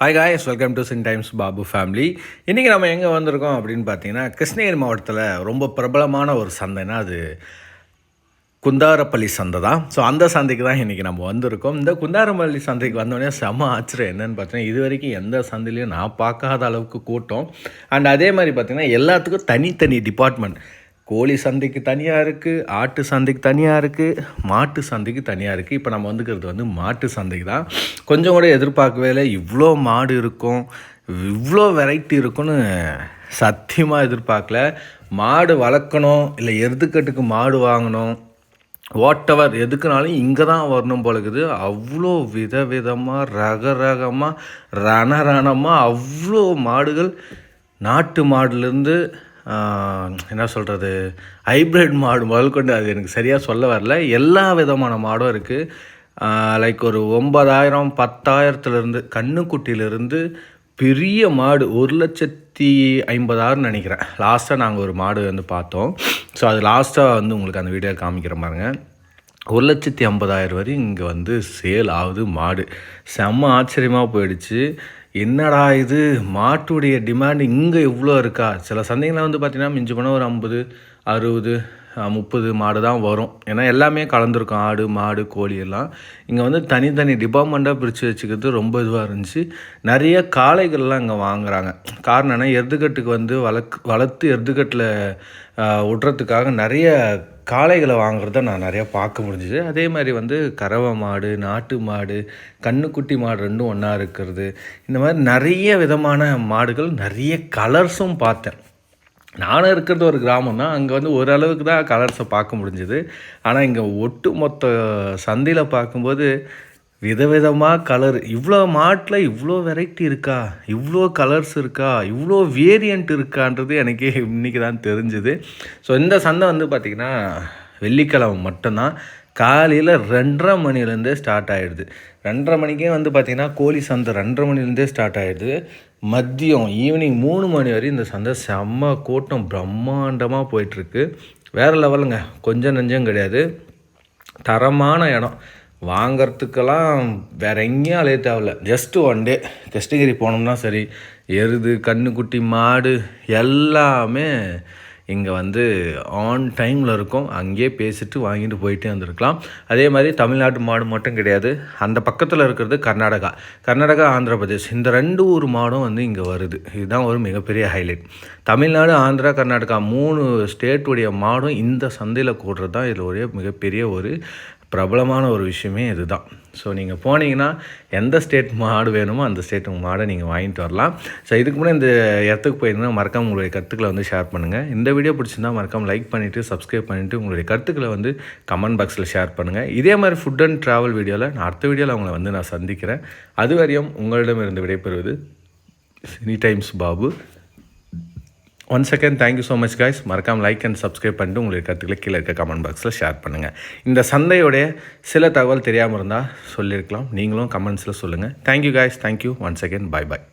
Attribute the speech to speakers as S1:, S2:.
S1: Hi guys welcome to cine times Babu family இன்றைக்கி நம்ம எங்கே வந்திருக்கோம் அப்படின்னு பார்த்தீங்கன்னா கிருஷ்ணகிரி மாவட்டத்தில் ரொம்ப பிரபலமான ஒரு சந்தைனா அது குந்தாரப்பள்ளி சந்தை தான். ஸோ அந்த சந்தைக்கு தான் இன்றைக்கி நம்ம வந்திருக்கோம். இந்த குந்தாரப்பள்ளி சந்தைக்கு வந்தோடனே செம ஆச்சரியம் என்னென்னு பார்த்தீங்கன்னா இது வரைக்கும் எந்த சந்தையிலையும் நான் பார்க்காத அளவுக்கு கூட்டம். அண்ட் அதே மாதிரி பார்த்திங்கன்னா எல்லாத்துக்கும் தனித்தனி டிபார்ட்மெண்ட் கோழி சந்தைக்கு தனியாக இருக்குது ஆட்டு சந்தைக்கு தனியாக இருக்குது மாட்டு சந்தைக்கு தனியாக இருக்குது இப்போ நம்ம வந்துக்கிறது வந்து மாட்டு சந்தைக்கு தான். கொஞ்சம் கூட எதிர்பார்க்கவே இல்லை. இவ்வளோ மாடு இருக்கும் இவ்வளோ வெரைட்டி இருக்குன்னு சத்தியமாக எதிர்பார்க்கல. மாடு வளர்க்கணும் இல்லை எருதுக்கட்டுக்கு மாடு வாங்கணும் வாட்டவர் எதுக்குனாலும் இங்கே தான் வரணும் போல இருக்குது. அவ்வளோ வித விதமாக ரக ரகமாக ரண ரணமாக அவ்வளோ மாடுகள் நாட்டு மாடுலேருந்து என்ன சொல்கிறது ஹைப்ரிட் மாடு முதல் கொண்டு அது எனக்கு சரியாக சொல்ல வரல. எல்லா விதமான மாடும் இருக்குது லைக் ஒரு ஒம்பதாயிரம் பத்தாயிரத்துலேருந்து கண்ணுக்குட்டியிலேருந்து பெரிய மாடு ஒரு லட்சத்தி ஐம்பதாயிரம்னு நினைக்கிறேன். லாஸ்ட்டாக நாங்கள் ஒரு மாடு வந்து பார்த்தோம். ஸோ அது லாஸ்ட்டாக வந்து உங்களுக்கு அந்த வீடியோ காமிக்கிற பாருங்க. ஒரு லட்சத்தி ஐம்பதாயிரம் வரையும் இங்கே வந்து சேல் ஆகுது மாடு. செம்ம ஆச்சரியமாக போயிடுச்சு. என்னடா இது? மாட்டுடைய டிமாண்ட் இங்கே இவ்வளோ இருக்கா? சில சந்தைகளில் வந்து பார்த்திங்கன்னா மிஞ்சி போனால் ஒரு ஐம்பது அறுபது முப்பது மாடு தான் வரும். ஏன்னா எல்லாமே கலந்துருக்கும். ஆடு மாடு கோழி எல்லாம். இங்கே வந்து தனித்தனி டிபார்ட்மெண்ட்டாக பிரித்து வச்சுக்கிறது ரொம்ப இதுவாக இருந்துச்சு. நிறைய காளைகள்லாம் இங்கே வாங்குறாங்க. காரணம் என்ன? எருதுகட்டுக்கு வந்து வளர்க்கு வளர்த்து எருதுகட்டில் விட்றதுக்காக நிறைய காளைகளை வாங்குறத நான் நிறையா பார்க்க முடிஞ்சுது. அதே மாதிரி வந்து கறவை மாடு நாட்டு மாடு கண்ணுக்குட்டி மாடு ரெண்டும் ஒன்றா இருக்கிறது. இந்த மாதிரி நிறைய விதமான மாடுகள் நிறைய கலர்ஸும் பார்த்தேன். நானும் இருக்கிறது ஒரு கிராமம் தான். அங்கே வந்து ஓரளவுக்கு தான் கலர்ஸை பார்க்க முடிஞ்சுது. ஆனால் இங்கே ஒட்டு மொத்த சந்தையில் பார்க்கும்போது விதவிதமாக கலர் இவ்வளோ மாட்டில் இவ்வளோ வெரைட்டி இருக்கா? இவ்வளோ கலர்ஸ் இருக்கா? இவ்வளோ வேரியண்ட் இருக்கான்றது எனக்கே இன்றைக்கி தான் தெரிஞ்சுது. ஸோ இந்த சந்தை வந்து பார்த்திங்கன்னா வெள்ளிக்கிழமை மட்டும்தான். காலையில் ரெண்டரை மணிலேருந்தே ஸ்டார்ட் ஆகிடுது ரெண்டரை மணிக்கே வந்து பார்த்திங்கன்னா கோழி சந்தை ரெண்டரை மணிலேருந்தே ஸ்டார்ட் ஆகிடுது மதியம் ஈவினிங் மூணு மணி வரையும் இந்த சந்தை செம்ம கூட்டம் பிரம்மாண்டமாக போயிட்டுருக்கு. வேறு லெவலுங்க கொஞ்சம் நெஞ்சம் கிடையாது. தரமான இடம். வாங்கிறதுக்கெல்லாம் வேற எங்கேயும் அலைய தேவையில்ல. ஜஸ்ட்டு ஒன் டே கிருஷ்ணகிரி போனோம்னா சரி எருது கண்ணுக்குட்டி மாடு எல்லாமே இங்கே வந்து ஆன் டைமில் இருக்கும். அங்கேயே பேசிட்டு வாங்கிட்டு போயிட்டே வந்திருக்கலாம். அதே மாதிரி தமிழ்நாட்டு மாடு மட்டும் கிடையாது. அந்த பக்கத்தில் இருக்கிறது கர்நாடகா. கர்நாடகா ஆந்திர பிரதேஷ் இந்த ரெண்டு ஊர் மாடும் வந்து இங்கே வருது. இதுதான் ஒரு மிகப்பெரிய ஹைலைட் தமிழ்நாடு ஆந்திரா கர்நாடகா மூணு ஸ்டேட்டுடைய மாடும் இந்த சந்தையில் கூடுறது தான் இதில் ஒரே மிகப்பெரிய ஒரு பிரபலமான ஒரு விஷயமே இதுதான். ஸோ நீங்கள் போனீங்கன்னா எந்த ஸ்டேட் மாடு வேணுமோ அந்த ஸ்டேட் மாடை நீங்கள் வாங்கிட்டு வரலாம். ஸோ இதுக்கு முன்னாடி இந்த இடத்துக்கு போயிருந்தால் மறக்காம உங்களுடைய கருத்துக்களை வந்து ஷேர் பண்ணுங்கள் இந்த வீடியோ பிடிச்சிருந்தா மறக்காமல் லைக் பண்ணிவிட்டு சப்ஸ்கிரைப் பண்ணிவிட்டு உங்களுடைய கருத்துக்களை வந்து கமெண்ட் பாக்ஸில் ஷேர் பண்ணுங்கள் இதே மாதிரி ஃபுட் அண்ட் ட்ராவல் வீடியோவில் நான் அடுத்த வீடியோவில் அவங்களை வந்து நான் சந்திக்கிறேன். அது வரையும் உங்களிடமிருந்து விடைபெறுவது cine times Babu one second thank you so much guys மறக்காமல் லைக் அண்ட் சப்ஸ்கிரைப் பண்ணிட்டு உங்களுக்கு கருத்துக்களை கீழே இருக்க கமெண்ட் பாக்ஸில் ஷேர் பண்ணுங்கள் இந்த சந்தையோடைய சில தகவல் தெரியாமல் இருந்தால் சொல்லியிருக்கலாம். நீங்களும் கமெண்ட்ஸில் சொல்லுங்கள் thank you guys thank you one second bye bye